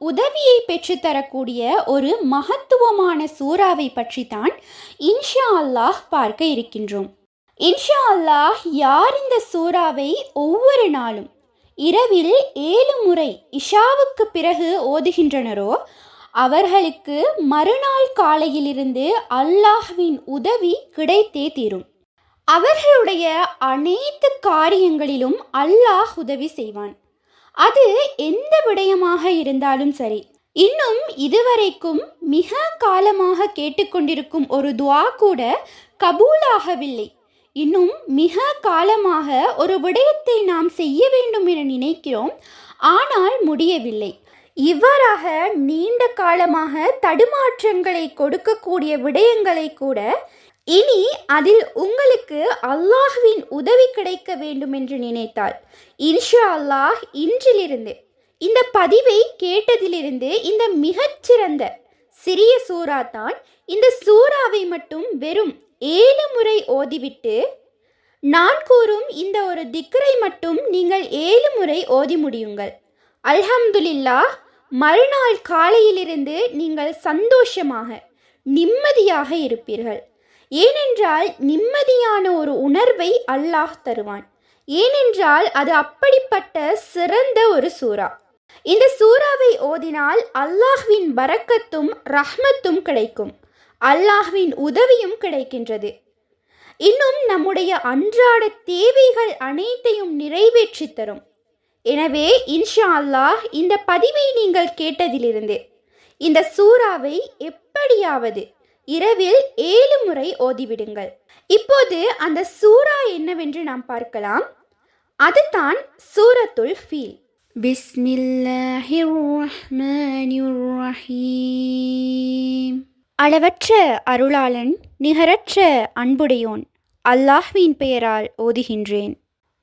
உதவியை பெற்றுத்தரக்கூடிய ஒரு மகத்துவமான சூறாவை பற்றி தான் இன்ஷா அல்லாஹ் பார்க்க இருக்கின்றோம். இன்ஷா அல்லாஹ் யார் இந்த சூறாவை ஒவ்வொரு நாளும் இரவில் ஏழு முறை இஷாவுக்கு பிறகு ஓதுகின்றனரோ அவர்களுக்கு மறுநாள் காலையிலிருந்து அல்லாஹ்வின் உதவி கிடைத்தே தீரும். அவர்களுடைய அனைத்து காரியங்களிலும் அல்லாஹ் உதவி செய்வான். அது எந்த விடயமாக இருந்தாலும் சரி. இன்னும் இதுவரைக்கும் மிக காலமாக கேட்டுக்கொண்டிருக்கும் ஒரு துவா கூட கபூலாகவில்லை. இன்னும் மிக காலமாக ஒரு விடயத்தை நாம் செய்ய வேண்டும் என நினைக்கிறோம். ஆனால் முடியவில்லை. இவ்வாறாக நீண்ட காலமாக தடுமாற்றங்களை கொடுக்கக்கூடிய விடயங்களை கூட இனி அதில் உங்களுக்கு அல்லாஹ்வின் உதவி கிடைக்க வேண்டும் என்று நினைத்தால் இன்ஷா அல்லாஹ் இன்றிலிருந்து இந்த பதிவை கேட்டதிலிருந்து இந்த மிகச்சிறந்த சிறிய சூறா தான் இந்த சூறாவை மட்டும் வெறும் ஏழு முறை ஓதிவிட்டு நான் கூறும் இந்த ஒரு திக்கரை மட்டும் நீங்கள் ஏழு முறை ஓதி முடியுங்கள். அல்ஹம்துலில்லா மறுநாள் காலையிலிருந்து நீங்கள் சந்தோஷமாக நிம்மதியாக இருப்பீர்கள். ஏனென்றால் நிம்மதியான ஒரு உணர்வை அல்லாஹ் தருவான். ஏனென்றால் அது அப்படிப்பட்ட சிறந்த ஒரு சூறா. இந்த சூறாவை ஓதினால் அல்லாஹ்வின் பரக்கத்தும் ரஹ்மத்தும் கிடைக்கும். அல்லாஹ்வின் உதவியும் கிடைக்கின்றது. இன்னும் நம்முடைய அன்றாட தேவைகள் அனைத்தையும் நிறைவேற்றி தரும். எனவே இன்ஷா அல்லாஹ் இந்த பதிவை நீங்கள் கேட்டதிலிருந்து இந்த சூறாவை எப்படியாவது இரவில் ஏழு முறை ஓதிவிடுங்கள். இப்போது அந்த சூரா என்னவென்று நாம் பார்க்கலாம். அதுதான் சூரத்துல் ஃபீல். அளவற்ற அருளாளன் நிகரற்ற அன்புடையோன் அல்லாஹ்வின் பெயரால் ஓதுகின்றேன்.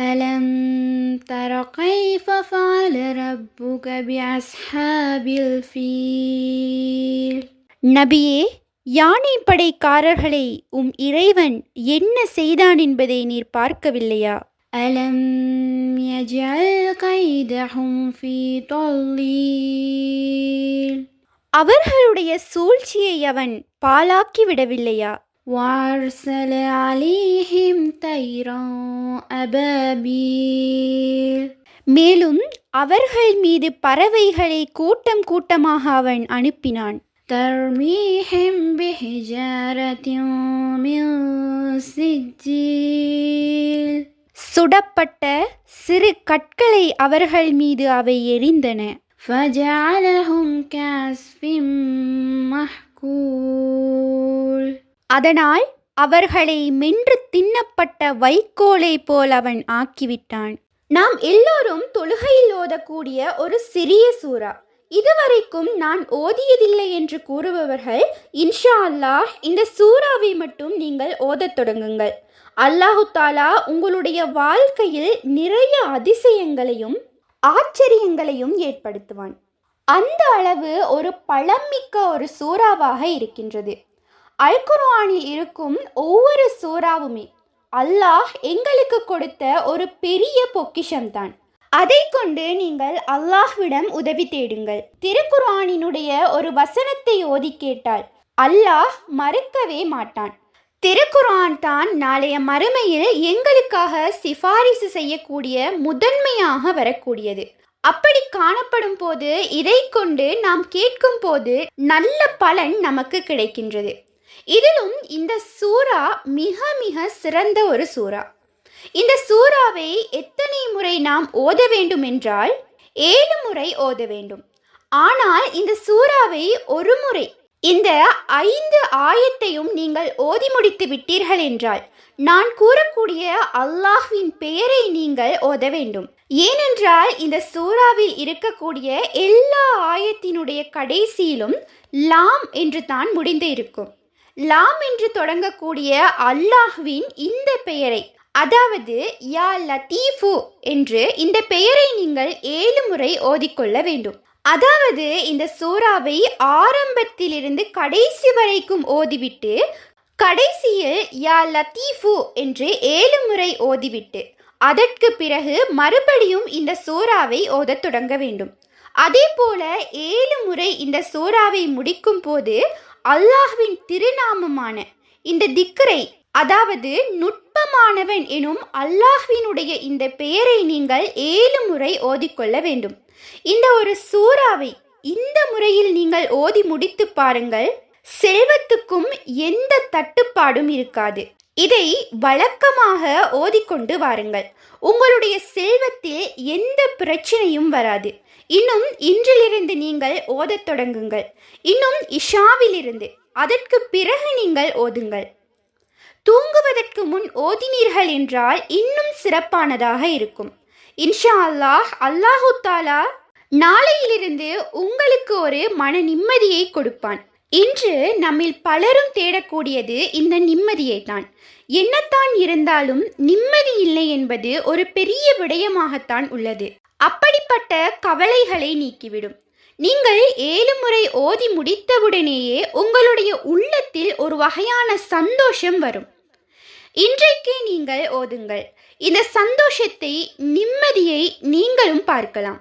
அலம் தர கைஃப ஃபஅல ரப்புக பிஅஸ்ஹாபில் ஃபீல். நபியே யானை படைக்காரர்களை உம் இறைவன் என்ன செய்தான் என்பதை நீர் பார்க்கவில்லையா? அலம் அவர்களுடைய சூழ்ச்சியை அவன் பாலாக்கி விடவில்லையா? தைரா அபபீல். மேலும் அவர்கள் மீது பறவைகளை கூட்டம் கூட்டமாக அவன் அனுப்பினான். ترميهم بحجارة من سجيل சுடப்பட்ட சிறு கற்களை அவர்கள் மீது அவை எரிந்தன فجعلهم كعصف محكول அதனால் அவர்களை மென்று தின்னப்பட்ட வைக்கோலை போல் அவன் ஆக்கிவிட்டான் நாம் எல்லோரும் தொழுகையில் ஓதக்கூடிய ஒரு சிறிய சூறா இதுவரைக்கும் நான் ஓதியதில்லை என்று கூறுபவர்கள் இன்ஷா அல்லாஹ் இந்த சூறாவை மட்டும் நீங்கள் ஓதத் தொடங்குங்கள். அல்லாஹு தாலா உங்களுடைய வாழ்க்கையில் நிறைய அதிசயங்களையும் ஆச்சரியங்களையும் ஏற்படுத்துவான். அந்த அளவு ஒரு பழமிக்க ஒரு சூறாவாக இருக்கின்றது. அல்குர்ஆனில் இருக்கும் ஒவ்வொரு சூறாவுமே அல்லாஹ் எங்களுக்கு கொடுத்த ஒரு பெரிய பொக்கிஷம்தான். அதை கொண்டு நீங்கள் அல்லாஹ்விடம் உதவி தேடுங்கள். திருக்குர்ஆனினுடைய ஒரு வசனத்தை ஓதி கேட்டால் அல்லாஹ் மறுக்கவே மாட்டான். திருக்குர்ஆன் தான் நாளைய மறுமையில் எங்களுக்காக சிபாரிசு செய்யக்கூடிய முதன்மையாக வரக்கூடியது. அப்படி காணப்படும் போது இதை கொண்டு நாம் கேட்கும் போது நல்ல பலன் நமக்கு கிடைக்கின்றது. இதிலும் இந்த சூறா மிக மிக சிறந்த ஒரு சூறா. இந்த சூறாவை எத்தனை முறை நாம் ஓத வேண்டும் என்றால் ஏழு முறை ஓத வேண்டும். ஆனால் இந்த சூறாவை ஒரு முறை இந்த ஐந்து ஆயத்தையும் நீங்கள் ஓதி முடித்து விட்டீர்கள் என்றால் நான் கூறக்கூடிய அல்லாஹ்வின் பெயரை நீங்கள் ஓத வேண்டும். ஏனென்றால் இந்த சூறாவில் இருக்கக்கூடிய எல்லா ஆயத்தினுடைய கடைசியிலும் லாம் என்று தான் முடிந்து இருக்கும். லாம் என்று தொடங்கக்கூடிய அல்லாஹ்வின் இந்த பெயரை அதாவது யா லத்தீஃபு என்று இந்த பெயரை நீங்கள் ஏழு முறை ஓதிக்கொள்ள வேண்டும். அதாவது இந்த சூறாவை ஆரம்பத்திலிருந்து கடைசி வரைக்கும் ஓதிவிட்டு கடைசியில் யா லத்தீஃபு என்று ஏழு முறை ஓதிவிட்டு அதற்கு பிறகு மறுபடியும் இந்த சூறாவை ஓதத் தொடங்க வேண்டும். அதே போல ஏழு முறை இந்த சூறாவை முடிக்கும் போது அல்லாஹ்வின் திருநாமமான இந்த திக்கரை அதாவது நுட் நுட்பமானவன் எனும் அல்லாஹ்வினுடைய இந்த பெயரை நீங்கள் ஏழு முறை ஓதிக்கொள்ள வேண்டும். இந்த ஒரு சூறாவை இந்த முறையில் நீங்கள் ஓதி முடித்து பாருங்கள். செல்வத்துக்கும் எந்த தட்டுப்பாடும் இருக்காது. இதை வழக்கமாக ஓதிக்கொண்டு வாருங்கள். உங்களுடைய செல்வத்தில் எந்த பிரச்சனையும் வராது. இன்னும் இன்றிலிருந்து நீங்கள் ஓதத் தொடங்குங்கள். இன்னும் இஷாவிலிருந்து. அதற்கு பிறகு நீங்கள் ஓதுங்கள். தூங்குவதற்கு முன் ஓதினீர்கள் என்றால் இன்னும் சிறப்பானதாக இருக்கும். இன்ஷா அல்லாஹ் அல்லாஹு தாலா நாளையிலிருந்து உங்களுக்கு ஒரு மன நிம்மதியை கொடுப்பான். இன்று நம்மில் பலரும் தேடக்கூடியது இந்த நிம்மதியை தான். என்னத்தான் இருந்தாலும் நிம்மதி இல்லை என்பது ஒரு பெரிய விடயமாகத்தான் உள்ளது. அப்படிப்பட்ட கவலைகளை நீக்கிவிடும். நீங்கள் ஏழு முறை ஓதி முடித்தவுடனேயே உங்களுடைய உள்ளத்தில் ஒரு வகையான சந்தோஷம் வரும். இன்றைக்கு நீங்கள் ஓதுங்கள். இந்த சந்தோஷத்தை நிம்மதியை நீங்களும் பார்க்கலாம்.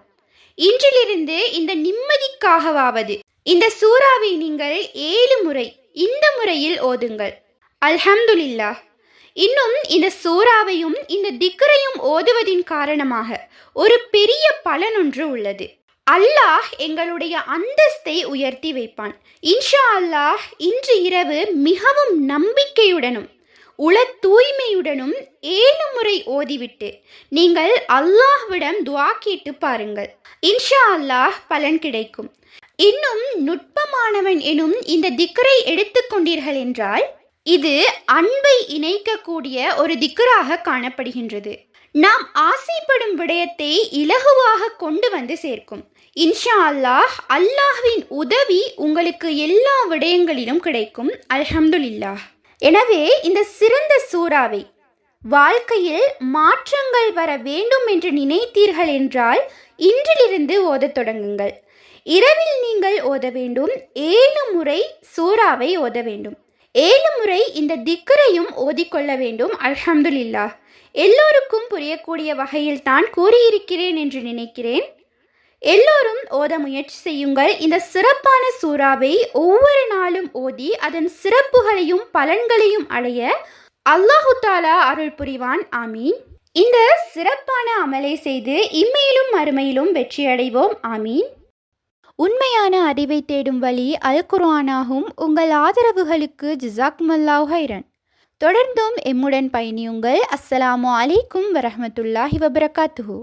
இன்றிலிருந்து இந்த நிம்மதிக்காகவாவது இந்த சூறாவை நீங்கள் ஏழு முறை இந்த முறையில் ஓதுங்கள். அல்ஹம்துலில்லா. இன்னும் இந்த சூறாவையும் இந்த திக்கரையும் ஓதுவதின் காரணமாக ஒரு பெரிய பலனொன்று உள்ளது. அல்லாஹ் எங்களுடைய அந்தஸ்தை உயர்த்தி வைப்பான். இன்ஷா அல்லாஹ் இன்று இரவு மிகவும் நம்பிக்கையுடனும் உள தூய்மையுடனும் ஏழு முறை ஓதிவிட்டு நீங்கள் அல்லாஹ்விடம் துவா கேட்டு பாருங்கள். இன்ஷா அல்லாஹ் பலன் கிடைக்கும். இன்னும் நுட்பமானவன் எனும் இந்த திக்கரை எடுத்துக்கொண்டீர்கள் என்றால் இது அன்பை இணைக்கக்கூடிய ஒரு திக்கராக காணப்படுகின்றது. நாம் ஆசைப்படும் விடயத்தை இலகுவாக கொண்டு வந்து சேர்க்கும். இன்ஷா அல்லாஹ் அல்லாஹ்வின் உதவி உங்களுக்கு எல்லா விடயங்களிலும் கிடைக்கும். அல்ஹம்துலில்லாஹ். எனவே இந்த சிறந்த சூறாவை வாழ்க்கையில் மாற்றங்கள் வர வேண்டும் என்று நினைத்தீர்கள் என்றால் இன்றிலிருந்து ஓதத் தொடங்குங்கள். இரவில் நீங்கள் ஓத வேண்டும். ஏழு முறை சூறாவை ஓத வேண்டும். ஏழு முறை இந்த திக்கரையும் ஓதிக்கொள்ள வேண்டும். அல்ஹம்துலில்லாஹ். எல்லோருக்கும் புரியக்கூடிய வகையில் தான் கூறியிருக்கிறேன் என்று நினைக்கிறேன். எல்லோரும் ஓத முயற்சி செய்யுங்கள். இந்த சிறப்பான சூறாவை ஒவ்வொரு நாளும் ஓதி அதன் சிறப்புகளையும் பலன்களையும் அடைய அல்லாஹு தாலா அருள் புரிவான். ஆமீன். இந்த சிறப்பான அமலை செய்து இம்மையிலும் அருமையிலும் வெற்றியடைவோம். ஆமீன். உண்மையான அறிவை தேடும் வழி அல் குர்ஆனாகும் உங்கள் ஆதரவுகளுக்கு ஜிசாக்மல்லாஹ் ஹைரன் தொடர்ந்தும் எம்முடன் பயணியுங்கள். அஸ்ஸலாமு அலைக்கும் வரஹ்மத்துல்லாஹி வபரகாத்துஹு.